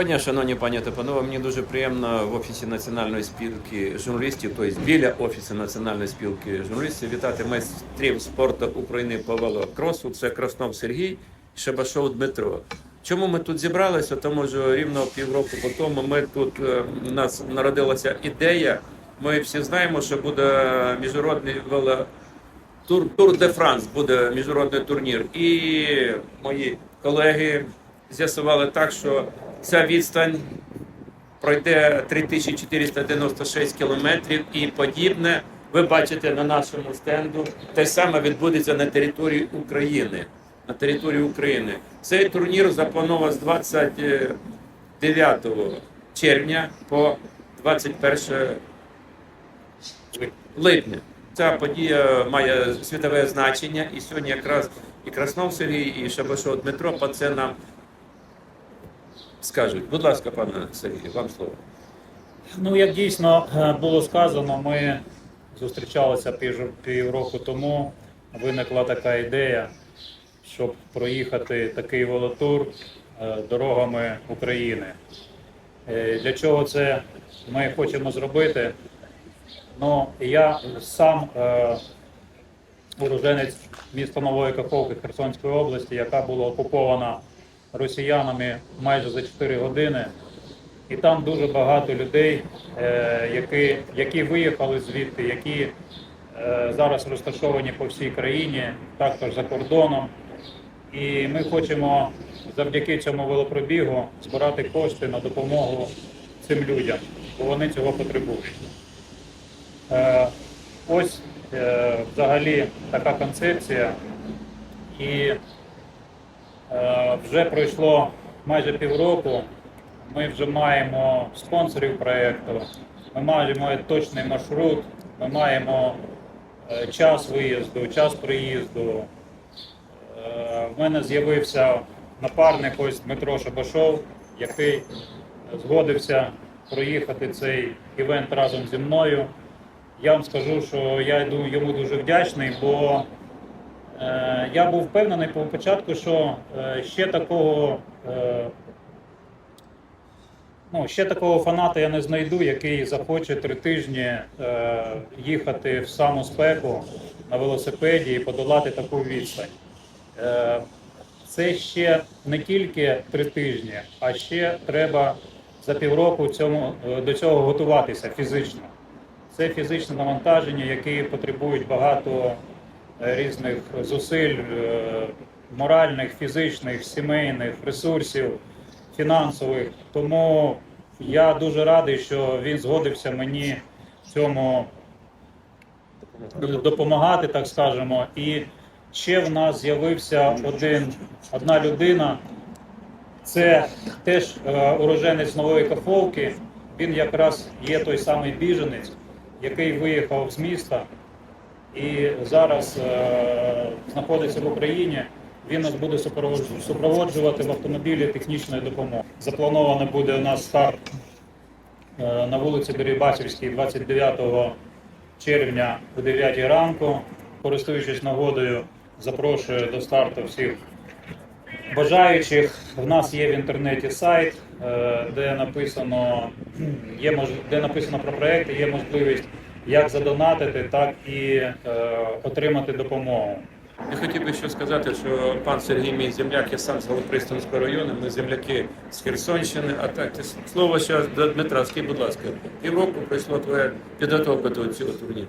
Доброго дня, шановні пані та панове. Мені дуже приємно в офісі Національної спілки журналістів, тобто біля офісу Національної спілки журналістів, вітати майстрів спорту України по велокросу. Це Краснов Сергій, Шабашов Дмитро. Чому ми тут зібралися? Тому що рівно півроку по тому ми тут е, у нас народилася ідея. Ми всі знаємо, що буде міжнародний вело Тур, Тур де Франс буде міжнародний турнір. І мої колеги з'ясували так, що ця відстань пройде 3496 кілометрів і подібне. Ви бачите на нашому стенду. Те саме відбудеться на території України. На території України. Цей турнір заплановано з 29 червня по 21 липня. Ця подія має світове значення, і сьогодні якраз і Краснов Сергій, і Шабашов Дмитро про це нам скажуть. Будь ласка, пане Сергій, вам слово. Ну, як дійсно е, було сказано, ми зустрічалися пів- півроку тому. Виникла така ідея, щоб проїхати такий велотур е, дорогами України. Е, Для чого це ми хочемо зробити? Ну, я сам уроженець міста Нової Каховки Херсонської області, яка була окупована росіянами майже за 4 години. І там дуже багато людей, е, які, які виїхали звідти, які е, зараз розташовані по всій країні, також за кордоном. І ми хочемо завдяки цьому велопробігу збирати кошти на допомогу цим людям, бо вони цього потребують. Е, ось взагалі така концепція. І вже пройшло майже півроку. Ми вже маємо спонсорів проєкту, ми маємо точний маршрут, ми маємо е, час виїзду, час приїзду. Е, В мене з'явився напарник ось Дмитро Шабашов, який згодився проїхати цей івент разом зі мною. Я вам скажу, що я йду йому дуже вдячний, бо е, я був впевнений по початку, що е, ще такого. Е, Ну, ще такого фаната я не знайду, який захоче три тижні е, їхати в саму спеку на велосипеді і подолати таку відстань. Е, це ще не тільки три тижні, а ще треба за півроку цьому, е, до цього готуватися фізично. Це фізичне навантаження, які потребують багато е, різних зусиль, е, моральних, фізичних, сімейних, ресурсів фінансових. Тому я дуже радий, що він згодився мені в цьому допомагати, так скажемо. І ще в нас з'явився один, одна людина. Це теж е, уроженець Нової Каховки. Він якраз є той самий біженець, який виїхав з міста і зараз е, знаходиться в Україні. Він нас буде супроводжувати в автомобілі технічної допомоги. Заплановано буде у нас старт е, на вулиці Дерибасівській 29 червня о 9 ранку. Користуючись нагодою, запрошую до старту всіх бажаючих. В нас є в інтернеті сайт, е, де написано, є де написано про проекти, є можливість як задонатити, так і е, отримати допомогу. Я хотів би ще сказати, що пан Сергій мій земляк, я сам з Голопристанського району, ми земляки з Херсонщини. А так, ти слово ще до Дмитра, скажи, будь ласка, півроку пройшло твоя підготовка до цього турніру.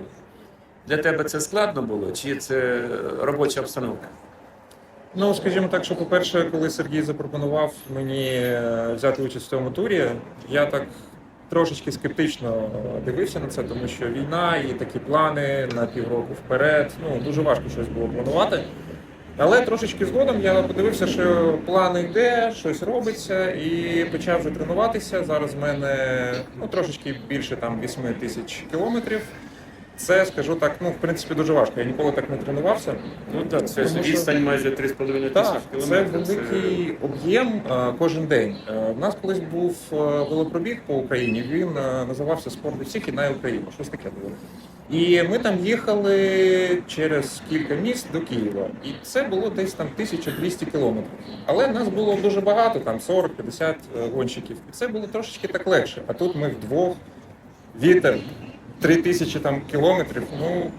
Для тебе це складно було, чи це робоча обстановка? Ну, скажімо так, що по-перше, коли Сергій запропонував мені е, взяти участь в цьому турі, я так трошечки скептично дивився на це, тому що війна і такі плани на півроку вперед. Ну дуже важко щось було планувати. Але трошечки згодом я подивився, що план йде, щось робиться, і почав вже тренуватися. Зараз в мене ну, трошечки більше там 8 тисяч кілометрів. Це скажу так, ну в принципі дуже важко. Я ніколи так не тренувався. Ну так, це Тому що- відстань майже 3,5 тисяч Так, це кілометрів. великий об'єм е, кожен день. Е, У нас колись був е, велопробіг по Україні. Він е, називався Спорт від всіх і на Україну. Щось таке було. І ми там їхали через кілька міст до Києва. І це було десь там 1200 кілометрів. Але нас було дуже багато, там 40-50 е, гонщиків. І це було трошечки так легше. А тут ми вдвох, вітер, 3000 там кілометрів. Ну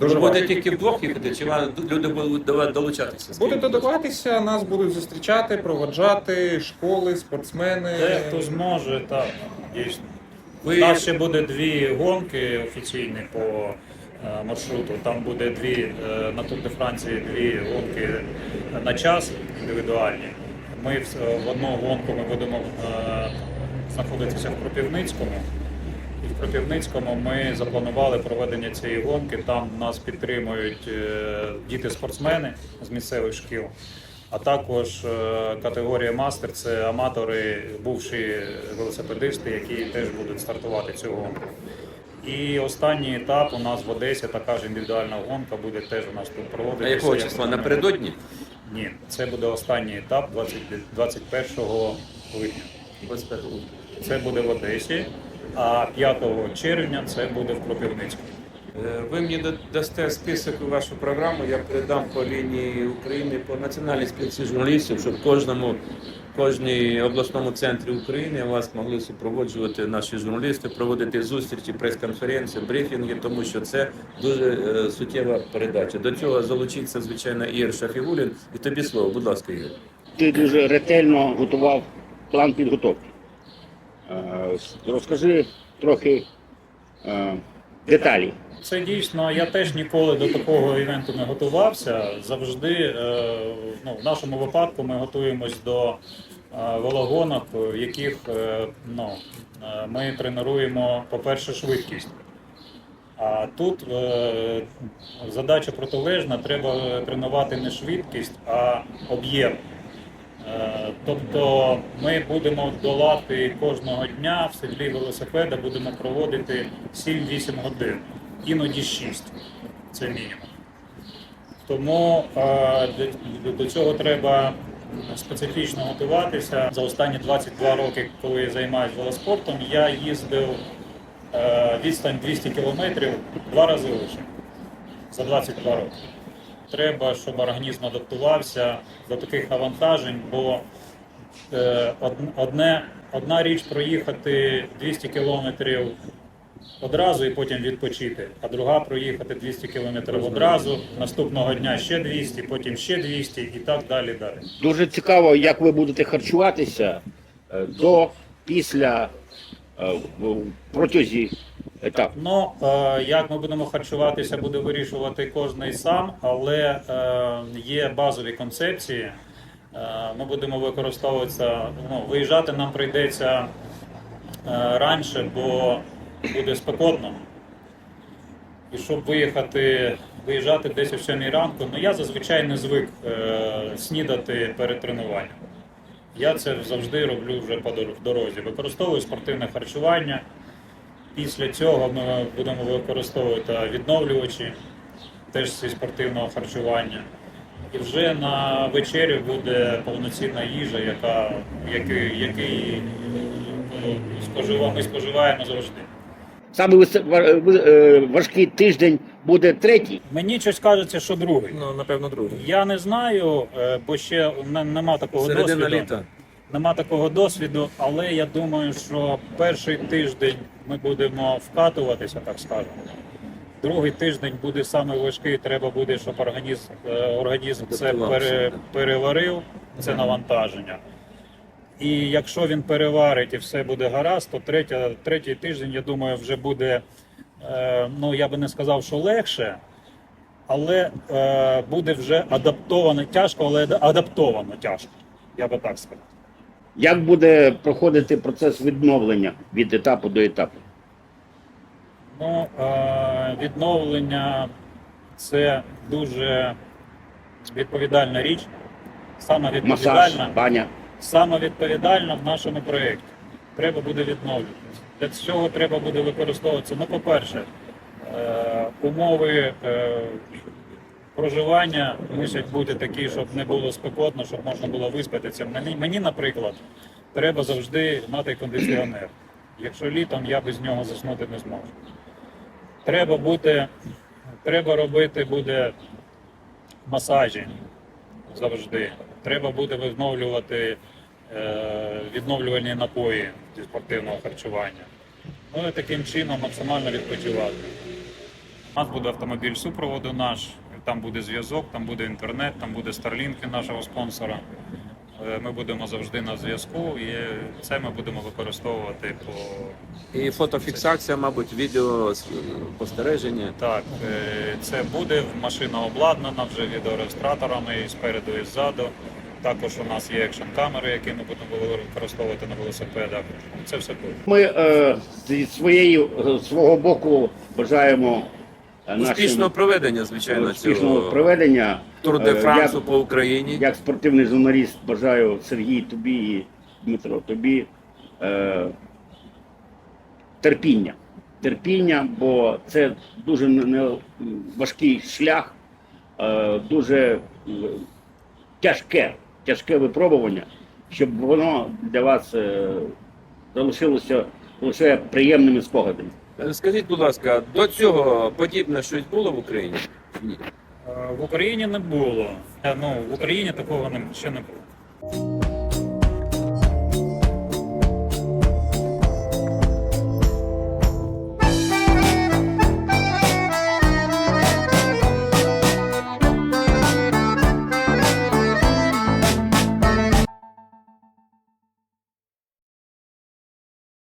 дуже Ви важко. тільки вдвох їхати, чи вам люди будуть до вас долучатися? Будуть додаватися, нас будуть зустрічати, проводжати школи, спортсмени. Дехто зможе, так, дійсно. У Ви нас ще буде дві гонки офіційні по е, маршруту. Там буде дві е, на Тур де Франції дві гонки на час індивідуальні. Ми в, в одну гонку ми будемо е, знаходитися в Кропивницькому. Кропивницькому ми запланували проведення цієї гонки. Там нас підтримують е, діти-спортсмени з місцевих шкіл. А також е, категорія мастер це аматори, бувші велосипедисти, які теж будуть стартувати цю гонку. І останній етап у нас в Одесі така ж індивідуальна гонка буде теж у нас тут проводитися. а якого числа? Напередодні? Ні, це буде останній етап 20, 21 липня. 25 липня. Це буде в Одесі, а 5 червня це буде в Кропивницькому. Е, Ви мені да- дасте список у вашу програму, я передам по лінії України по національній спілці журналістів, щоб кожному кожній обласному центрі України вас могли супроводжувати наші журналісти, проводити зустрічі, прес-конференції, брифінги, тому що це дуже е, суттєва передача. До цього залучиться, звичайно, Ігор Шафігулін. І тобі слово, будь ласка, Ігор. Ти дуже ретельно готував план підготовки. Е, Розкажи трохи е, деталі. Це дійсно, я теж ніколи до такого івенту не готувався. Завжди, е, ну, в нашому випадку, ми готуємось до велогонок, в яких ну, ми тренуємо, по-перше, швидкість. А тут задача протилежна, треба тренувати не швидкість, а об'єм. Тобто ми будемо долати кожного дня в седлі велосипеда, будемо проводити 7-8 годин, іноді 6. Це мінімум. Тому е, до- цього треба специфічно готуватися. За останні 22 роки, коли я займаюся велоспортом, я їздив е, відстань 200 кілометрів два рази лише за 22 роки. Треба, щоб організм адаптувався до таких навантажень, бо одне, одна річ проїхати 200 кілометрів одразу і потім відпочити, а друга проїхати 200 кілометрів одразу, наступного дня ще 200, потім ще 200 і так далі. далі. Дуже цікаво, як ви будете харчуватися е, до, після, е, протязі етапу. Ну, е, як ми будемо харчуватися, буде вирішувати кожний сам, але е, є базові концепції. Е, ми будемо використовуватися, ну, виїжджати нам прийдеться е, раніше, бо буде спекотно. І щоб виїхати, виїжджати десь о 7 ранку, ну я зазвичай не звик е, снідати перед тренуванням. Я це завжди роблю вже по дорозі. Використовую спортивне харчування. Після цього ми будемо використовувати відновлювачі теж зі спортивного харчування. І вже на вечерю буде повноцінна їжа, яка, який, який ну, спожива, ми споживаємо завжди. Саме важкий тиждень буде третій. Мені щось кажеться, що другий. Ну, напевно, другий. Я не знаю, е, бо ще не- нема такого Середина досвіду. літа. Нема такого досвіду, але я думаю, що перший тиждень ми будемо вкатуватися, так скажемо. Другий тиждень буде саме важкий. Треба буде, щоб організм, е, організм це пере, переварив, це навантаження. І якщо він переварить і все буде гаразд, то третя, третій тиждень, я думаю, вже буде, е, ну я би не сказав, що легше, але е, буде вже адаптовано тяжко, але адаптовано тяжко. Я би так сказав. Як буде проходити процес відновлення від етапу до етапу? Ну, е, відновлення це дуже відповідальна річ. Саме Масаж, відповідальна, баня. саме відповідальна в нашому проєкті. Треба буде відновлюватися. Для цього треба буде використовуватися, ну, по-перше, е, умови е, проживання мусять бути такі, щоб не було спекотно, щоб можна було виспатися. Мені, мені, наприклад, треба завжди мати кондиціонер. Якщо літом я без нього заснути не зможу. Треба бути, треба робити буде масажі завжди. Треба буде відновлювати е, відновлювальні напої зі спортивного харчування. Ну і таким чином максимально відпочивати. У нас буде автомобіль супроводу наш, там буде зв'язок, там буде інтернет, там буде старлінки нашого спонсора. Е, Ми будемо завжди на зв'язку і це ми будемо використовувати по І фотофіксація, мабуть, відео спостереження. Так, е, це буде машина обладнана вже відеореєстраторами і спереду і ззаду. Також у нас є екшн камери, які ми будемо використовувати на велосипедах. Це все буде. Ми е, зі своєї е, свого боку бажаємо е, Успішного проведення, звичайно, успішного цього проведення. Тур де Е, Франсу по Україні. Як спортивний журналіст бажаю Сергій тобі і Дмитро, тобі е, терпіння. Терпіння, бо це дуже не- важкий шлях, е, дуже е, тяжке, тяжке випробування, щоб воно для вас е, залишилося лише приємними спогадами. Скажіть, будь ласка, до цього подібне щось було в Україні? Ні. Е, В Україні не було. Е, Ну, в Україні такого ще не було.